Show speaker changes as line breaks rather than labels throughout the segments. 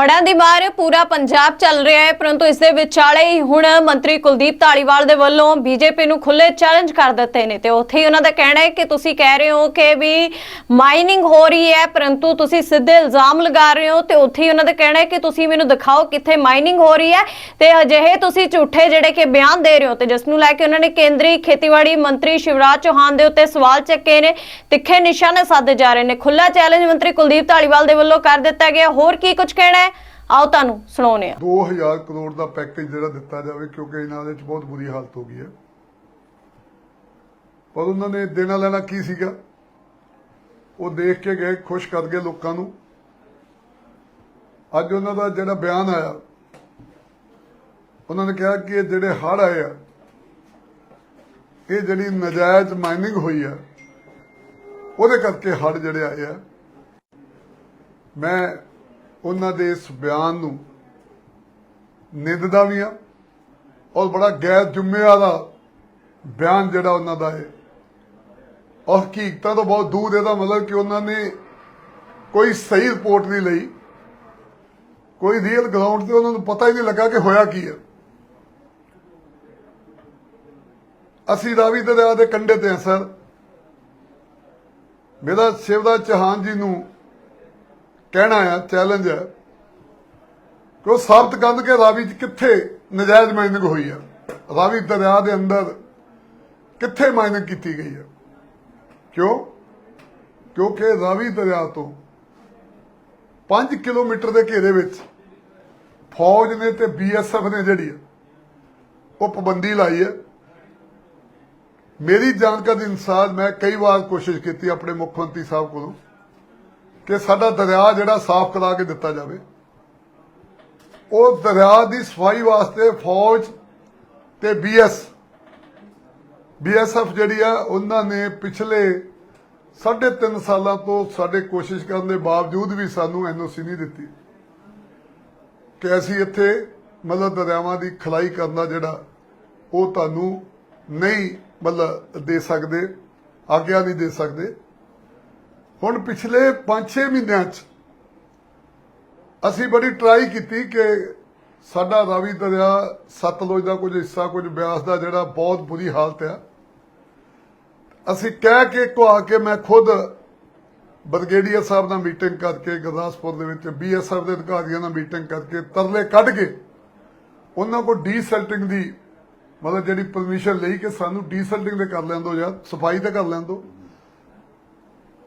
ਹੜ੍ਹਾਂ ਦੀ ਮਾਰ ਪੂਰਾ ਪੰਜਾਬ ਚੱਲ ਰਿਹਾ ਹੈ, ਪਰੰਤੂ ਇਸ ਦੇ ਵਿਚਾਲੇ ਹੀ ਹੁਣ ਮੰਤਰੀ ਕੁਲਦੀਪ ਢਾਲੀਵਾਲ ਦੇ ਵੱਲੋਂ ਬੀਜੇਪੀ ਨੂੰ ਖੁੱਲੇ ਚੈਲੰਜ ਕਰ ਦਿੱਤੇ ਨੇ ਤੇ ਉੱਥੇ ਹੀ ਉਹਨਾਂ ਦਾ ਕਹਿਣਾ ਹੈ ਕਿ ਤੁਸੀਂ ਕਹਿ ਰਹੇ ਹੋ ਕਿ ਵੀ ਮਾਈਨਿੰਗ ਹੋ ਰਹੀ ਹੈ, ਪਰੰਤੂ ਤੁਸੀਂ ਸਿੱਧੇ ਇਲਜ਼ਾਮ ਲਗਾ ਰਹੇ ਹੋ ਤੇ ਉੱਥੇ ਹੀ ਉਹਨਾਂ ਦਾ ਕਹਿਣਾ ਹੈ ਕਿ ਤੁਸੀਂ ਮੈਨੂੰ ਦਿਖਾਓ ਕਿੱਥੇ ਮਾਈਨਿੰਗ ਹੋ ਰਹੀ ਹੈ ਤੇ ਅਜਿਹੇ ਤੁਸੀਂ ਝੂਠੇ ਜਿਹੜੇ ਕਿ ਬਿਆਨ ਦੇ ਰਹੇ ਹੋ ਤੇ ਜਿਸ ਨੂੰ ਲੈ ਕੇ ਉਹਨਾਂ ਨੇ ਕੇਂਦਰੀ ਖੇਤੀਬਾੜੀ ਮੰਤਰੀ ਸ਼ਿਵਰਾਜ ਚੌਹਾਨ ਦੇ ਉੱਤੇ ਸਵਾਲ ਚੱਕੇ ਨੇ, ਤਿੱਖੇ ਨਿਸ਼ਾਨੇ ਸਾਧੇ ਜਾ ਰਹੇ ਨੇ। ਖੁੱਲਾ ਚੈਲੰਜ ਮੰਤਰੀ ਕੁਲਦੀਪ ਢਾਲੀਵਾਲ ਦੇ ਵੱਲੋਂ ਕਰ ਦਿੱਤਾ ਗਿਆ। ਹੋਰ ਕੀ ਕੁਝ ਕਹਿਣਾ ਆਓ ਤੁਹਾਨੂੰ ਸੁਣਾਉਂਦੇ ਹਾਂ।
2000 ਕਰੋੜ ਦਾ ਪੈਕੇਜ ਜਿਹੜਾ ਦਿੱਤਾ ਜਾਵੇ, ਕਿਉਂਕਿ ਇਹਨਾਂ ਦੇ ਵਿੱਚ ਬਹੁਤ ਬੁਰੀ ਹਾਲਤ ਹੋ ਗਈ ਹੈ। ਪਰ ਉਹਨਾਂ ਨੇ ਦੇਣਾ ਲੈਣਾ ਕੀ ਸੀਗਾ? ਉਹ ਦੇਖ ਕੇ ਗਏ, ਖੁਸ਼ ਕਰ ਗਏ ਲੋਕਾਂ ਨੂੰ। ਅੱਜ ਉਹਨਾਂ ਦਾ ਜਿਹੜਾ ਬਿਆਨ ਆਇਆ, ਉਹਨਾਂ ਨੇ ਕਿਹਾ ਕਿ ਇਹ ਜਿਹੜੇ ਹੜ ਆਏ ਆ, ਇਹ ਜਿਹੜੀ ਨਜਾਇਜ਼ ਮਾਈਨਿੰਗ ਹੋਈ ਆ, ਉਹਦੇ ਕਰਕੇ ਹੜ ਜਿਹੜੇ ਆਏ ਆ। ਮੈਂ ਉਹਨਾਂ ਦੇ ਇਸ ਬਿਆਨ ਨੂੰ ਨਿੰਦਦਾ ਵੀ ਆ ਔਰ ਬੜਾ ਗੈਰ ਜ਼ਿੰਮੇਵਾਰ ਦਾ ਬਿਆਨ ਜਿਹੜਾ ਉਹਨਾਂ ਦਾ ਹੈ ਔਰ ਹਕੀਕਤਾਂ ਤੋਂ ਬਹੁਤ ਦੂਰ ਇਹਦਾ ਮਤਲਬ ਕਿ ਉਹਨਾਂ ਨੇ ਕੋਈ ਸਹੀ ਰਿਪੋਰਟ ਨਹੀਂ ਲਈ, ਕੋਈ ਰੀਅਲ ਗਰਾਊਂਡ ਤੇ ਉਹਨਾਂ ਨੂੰ ਪਤਾ ਹੀ ਨਹੀਂ ਲੱਗਾ ਕਿ ਹੋਇਆ ਕੀ ਹੈ ਅਸੀਂ ਰਾਵੀ ਦਰਿਆ ਦੇ ਕੰਢੇ ਤੇ ਹਾਂ, ਸਰ। ਮੇਰਾ ਸ਼ਿਵਰਾਜ ਚੌਹਾਨ ਜੀ ਨੂੰ ਕਹਿਣਾ ਆ ਚੈਲੰਜ ਹੈ ਕਿ ਉਹ ਸਾਬਤ ਕੰਧ ਕੇ ਰਾਵੀ 'ਚ ਕਿੱਥੇ ਨਜਾਇਜ਼ ਮਾਈਨਿੰਗ ਹੋਈ ਹੈ ਰਾਵੀ ਦਰਿਆ ਦੇ ਅੰਦਰ ਕਿੱਥੇ ਮਾਈਨਿੰਗ ਕੀਤੀ ਗਈ ਹੈ ਕਿਉਂ? ਕਿਉਂਕਿ ਰਾਵੀ ਦਰਿਆ ਤੋਂ 5 ਕਿਲੋਮੀਟਰ ਦੇ ਘੇਰੇ ਵਿੱਚ ਫੌਜ ਨੇ ਤੇ ਬੀਐਸਐਫ ਨੇ ਜਿਹੜੀ ਉਹ ਪਾਬੰਦੀ ਲਾਈ ਹੈ ਮੇਰੀ ਜਾਣਕਾਰੀ ਅਨੁਸਾਰ ਮੈਂ ਕਈ ਵਾਰ ਕੋਸ਼ਿਸ਼ ਕੀਤੀ ਆਪਣੇ ਮੁੱਖ ਮੰਤਰੀ ਸਾਹਿਬ ਕੋਲੋਂ ਕਿ ਸਾਡਾ ਦਰਿਆ ਜਿਹੜਾ ਸਾਫ਼ ਕਰਾ ਕੇ ਦਿੱਤਾ ਜਾਵੇ। ਉਹ ਦਰਿਆ ਦੀ ਸਫ਼ਾਈ ਵਾਸਤੇ ਫੌਜ ਤੇ ਬੀਐਸ ਬੀਐਸਐਫ ਜਿਹੜੀ ਆ, ਉਹਨਾਂ ਨੇ ਪਿਛਲੇ 3.5 ਸਾਲਾਂ ਤੋਂ ਸਾਡੇ ਕੋਸ਼ਿਸ਼ ਕਰਨ ਦੇ ਬਾਵਜੂਦ ਵੀ ਸਾਨੂੰ ਐਨਓਸੀ ਨਹੀਂ ਦਿੱਤੀ ਕਿ ਅਸੀਂ ਇੱਥੇ ਮਤਲਬ ਦਰਿਆਵਾਂ ਦੀ ਖਲਾਈ ਕਰਨਾ ਜਿਹੜਾ ਉਹ ਤੁਹਾਨੂੰ ਨਹੀਂ ਮਤਲਬ ਦੇ ਸਕਦੇ, ਆਗਿਆ ਨਹੀਂ ਦੇ ਸਕਦੇ। ਹੁਣ ਪਿਛਲੇ 5-6 ਮਹੀਨਿਆਂ 'ਚ ਅਸੀਂ ਬੜੀ ਟਰਾਈ ਕੀਤੀ ਕਿ ਸਾਡਾ ਰਾਵੀ ਦਰਿਆ, ਸਤਲੁਜ ਦਾ ਕੁਝ ਹਿੱਸਾ, ਕੁਝ ਬਿਆਸ ਦਾ ਜਿਹੜਾ ਬਹੁਤ ਬੁਰੀ ਹਾਲਤ ਆ। ਅਸੀਂ ਕਹਿ ਕੇ ਕੋ ਕੇ ਮੈਂ ਖੁਦ ਬਰਗੇਡੀਅਰ ਸਾਹਿਬ ਨਾਲ ਮੀਟਿੰਗ ਕਰਕੇ, ਗੁਰਦਾਸਪੁਰ ਦੇ ਵਿੱਚ ਬੀਐਸਐਫ ਦੇ ਅਧਿਕਾਰੀਆਂ ਨਾਲ ਮੀਟਿੰਗ ਕਰਕੇ ਤਰਲੇ ਕੱਢ ਕੇ ਉਹਨਾਂ ਕੋਲ ਡੀਸੈਲਟਿੰਗ ਦੀ ਮਤਲਬ ਜਿਹੜੀ ਪਰਮਿਸ਼ਨ ਲਈ ਕਿ ਸਾਨੂੰ ਡੀਸੈਲਟਿੰਗ ਤੇ ਕਰ ਲੈਣ ਦੋ ਜਾਂ ਸਫ਼ਾਈ ਤਾਂ ਕਰ ਲੈਣ ਦੋ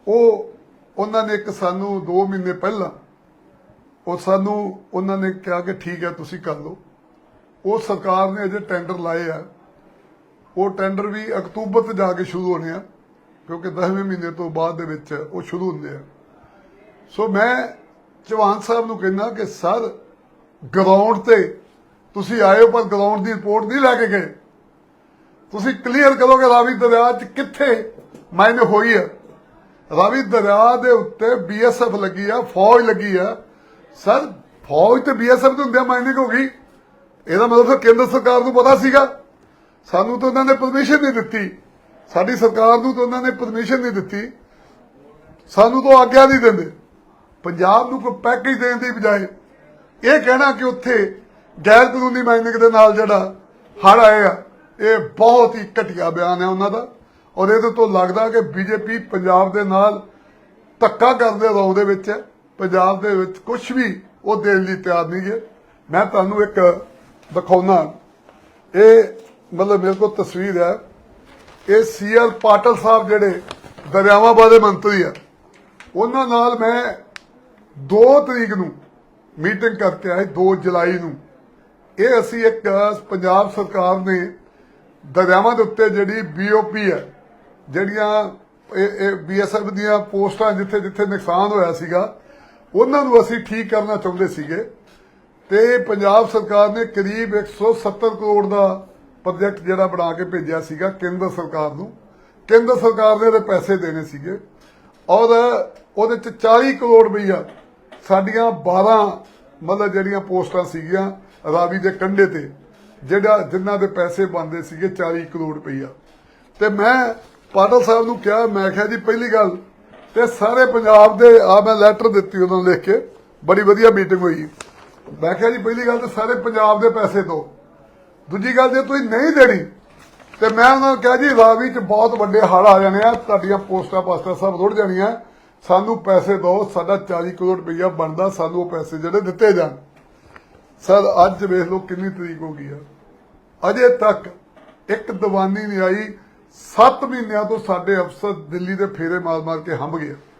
ਉਹ, ਉਹਨਾਂ ਨੇ ਇੱਕ ਸਾਨੂੰ 2 ਮਹੀਨੇ ਪਹਿਲਾਂ, ਉਹ ਸਾਨੂੰ, ਉਹਨਾਂ ਨੇ ਕਿਹਾ ਕਿ ਠੀਕ ਹੈ, ਤੁਸੀਂ ਕਰ ਲਓ। ਉਹ ਸਰਕਾਰ ਨੇ ਅਜੇ ਟੈਂਡਰ ਲਾਏ ਆ। ਉਹ ਟੈਂਡਰ ਵੀ ਅਕਤੂਬਰ ਤੇ ਜਾ ਕੇ ਸ਼ੁਰੂ ਹੋਣੇ ਆ, ਕਿਉਂਕਿ 10ਵੇਂ ਮਹੀਨੇ ਤੋਂ ਬਾਅਦ ਦੇ ਵਿੱਚ ਉਹ ਸ਼ੁਰੂ ਹੁੰਦੇ ਆ। ਸੋ ਮੈਂ ਚੌਹਾਨ ਸਾਹਿਬ ਨੂੰ ਕਹਿੰਦਾ ਕਿ, ਸਰ ਗਰਾਊਂਡ ਤੇ ਤੁਸੀਂ ਆਏ ਹੋ, ਪਰ ਗਰਾਊਂਡ ਦੀ ਰਿਪੋਰਟ ਨਹੀਂ ਲੈ ਕੇ ਗਏ। ਤੁਸੀਂ ਕਲੀਅਰ ਕਰੋ ਕਿ ਰਾਵੀ ਦਰਿਆ 'ਚ ਕਿੱਥੇ ਮਾਇਨੇ ਹੋਈ ਹੈ? ਰਾਵੀ ਦਰਿਆ ਦੇ ਉੱਤੇ ਬੀਐਸਐਫ ਲੱਗੀ ਆ, ਫੌਜ ਲੱਗੀ ਆ। ਸਰ, ਫੌਜ ਤੇ ਬੀਐਸਐਫ ਦੇ ਹੁੰਦਿਆਂ ਮਾਈਨਿੰਗ ਹੋ ਗਈ। ਇਹਦਾ ਮਤਲਬ ਫਿਰ ਕੇਂਦਰ ਸਰਕਾਰ ਨੂੰ ਪਤਾ ਸੀਗਾ। ਸਾਨੂੰ ਤਾਂ ਉਹਨਾਂ ਨੇ ਪਰਮਿਸ਼ਨ ਨਹੀਂ ਦਿੱਤੀ। ਸਾਡੀ ਸਰਕਾਰ ਨੂੰ ਤਾਂ ਉਹਨਾਂ ਨੇ ਪਰਮਿਸ਼ਨ ਨਹੀਂ ਦਿੱਤੀ। ਸਾਨੂੰ ਤਾਂ ਆਗਿਆ ਨਹੀਂ ਦਿੰਦੇ। ਪੰਜਾਬ ਨੂੰ ਕੋਈ ਪੈਕੇਜ ਦੇਣ ਦੀ ਬਜਾਏ ਇਹ ਕਹਿਣਾ ਕਿ ਉੱਥੇ ਗੈਰ ਕਾਨੂੰਨੀ ਮਾਈਨਿੰਗ ਦੇ ਨਾਲ ਜਿਹੜਾ ਹੜ ਆਏ ਆ, ਇਹ ਬਹੁਤ ਹੀ ਘਟੀਆ ਬਿਆਨ ਹੈ ਉਹਨਾਂ ਦਾ। ਔਰ ਇਹਦੇ ਤੋਂ ਲੱਗਦਾ ਕਿ ਬੀਜੇਪੀ ਪੰਜਾਬ ਦੇ ਨਾਲ ਧੱਕਾ ਕਰਦੇ ਰੌਂ ਦੇ ਵਿੱਚ ਹੈ। ਪੰਜਾਬ ਦੇ ਵਿੱਚ ਕੁਝ ਵੀ ਉਹ ਦੇਣ ਲਈ ਤਿਆਰ ਨਹੀਂ ਹੈ। ਮੈਂ ਤੁਹਾਨੂੰ ਇੱਕ ਦਿਖਾਉਣਾ। ਇਹ ਮਤਲਬ ਮੇਰੇ ਕੋਲ ਤਸਵੀਰ ਹੈ। ਇਹ ਸੀਆਰ ਪਾਟਲ ਸਾਹਿਬ ਜਿਹੜੇ ਦਰਿਆਵਾਂ ਬਾਰੇ ਮੰਤਰੀ ਆ ਉਹਨਾਂ ਨਾਲ ਮੈਂ 2 ਤਰੀਕ ਨੂੰ ਮੀਟਿੰਗ ਕਰਕੇ ਆਏ 2 ਜੁਲਾਈ ਨੂੰ। ਇਹ ਅਸੀਂ ਇੱਕ ਪੰਜਾਬ ਸਰਕਾਰ ਨੇ ਦਰਿਆਵਾਂ ਦੇ ਉੱਤੇ ਜਿਹੜੀ ਬੀਓਪੀ ਹੈ ਜਿਹੜੀਆਂ ਇਹ ਇਹ ਬੀਐਸਐਫ ਦੀਆਂ ਪੋਸਟਾਂ ਜਿੱਥੇ ਜਿੱਥੇ ਨੁਕਸਾਨ ਹੋਇਆ ਸੀਗਾ, ਉਹਨਾਂ ਨੂੰ ਅਸੀਂ ਠੀਕ ਕਰਨਾ ਚਾਹੁੰਦੇ ਸੀਗੇ। ਤੇ ਪੰਜਾਬ ਸਰਕਾਰ ਨੇ ਕਰੀਬ 170 ਕਰੋੜ ਦਾ ਪ੍ਰੋਜੈਕਟ ਜਿਹੜਾ ਬਣਾ ਕੇ ਭੇਜਿਆ ਸੀਗਾ ਕੇਂਦਰ ਸਰਕਾਰ ਨੂੰ। ਕੇਂਦਰ ਸਰਕਾਰ ਨੇ ਇਹਦੇ ਪੈਸੇ ਦੇਣੇ ਸੀਗੇ। ਔਰ ਉਹਦੇ ਚ 40 ਕਰੋੜ ਰੁਪਈਆ ਸਾਡੀਆਂ 12 ਮਤਲਬ ਜਿਹੜੀਆਂ ਪੋਸਟਾਂ ਸੀਗੀਆਂ ਰਾਵੀ ਦੇ ਕੰਢੇ ਤੇ, ਜਿਹੜਾ ਜਿਨ੍ਹਾਂ ਦੇ ਪੈਸੇ ਬਣਦੇ ਸੀਗੇ 40 ਕਰੋੜ ਰੁਪਈਆ। ਤੇ ਮੈਂ ਪਾਟਲ ਸਾਹਿਬ ਨੂੰ ਕਿਹਾ, ਮੈਂ ਕਿਹਾ ਜੀ ਪਹਿਲੀ ਗੱਲ ਤੇ ਸਾਰੇ ਪੰਜਾਬ ਦੇ, ਆ ਮੈਂ ਲੈਟਰ ਦਿੱਤੀ ਉਹਨਾਂ ਲਿਖ ਕੇ, ਬੜੀ ਵਧੀਆ ਮੀਟਿੰਗ ਹੋਈ। ਮੈਂ ਕਿਹਾ ਜੀ ਪਹਿਲੀ ਗੱਲ ਤੇ ਸਾਰੇ ਪੰਜਾਬ ਦੇ ਪੈਸੇ ਦੋ। ਦੂਜੀ ਗੱਲ ਜੇ ਤੁਸੀਂ ਨਹੀਂ ਦੇਣੀ, ਤੇ ਮੈਂ ਉਹਨਾਂ ਨੂੰ ਕਿਹਾ ਜੀ, ਰਾਵੀ ਚ ਬਹੁਤ ਵੱਡੇ ਹੜ ਆ ਜਾਣੇ ਆ, ਤੁਹਾਡੀਆਂ ਪੋਸਟਾਂ ਪਾਸਟਾਂ ਸਭ ਰੁੜ ਜਾਣੀਆਂ। ਸਾਨੂੰ ਪੈਸੇ ਦਿਓ ਸਾਡਾ 40 ਕਰੋੜ ਰੁਪਈਆ ਬਣਦਾ, ਸਾਨੂੰ ਉਹ ਪੈਸੇ ਜਿਹੜੇ ਦਿੱਤੇ ਜਾਣ। ਸਰ, ਅੱਜ ਵੇਖ ਲਓ ਕਿੰਨੀ ਤਰੀਕ ਹੋ ਗਈ ਆ। ਅਜੇ ਤੱਕ ਇੱਕ ਦੀਵਾਨੀ ਨਹੀਂ ਆਈ 7 ਮਹੀਨਿਆਂ ਤੋਂ ਸਾਡੇ ਅਫਸਰ ਦਿੱਲੀ ਦੇ ਫੇਰੇ ਮਾਰ-ਮਾਰ ਕੇ ਹੰਭ ਗਏ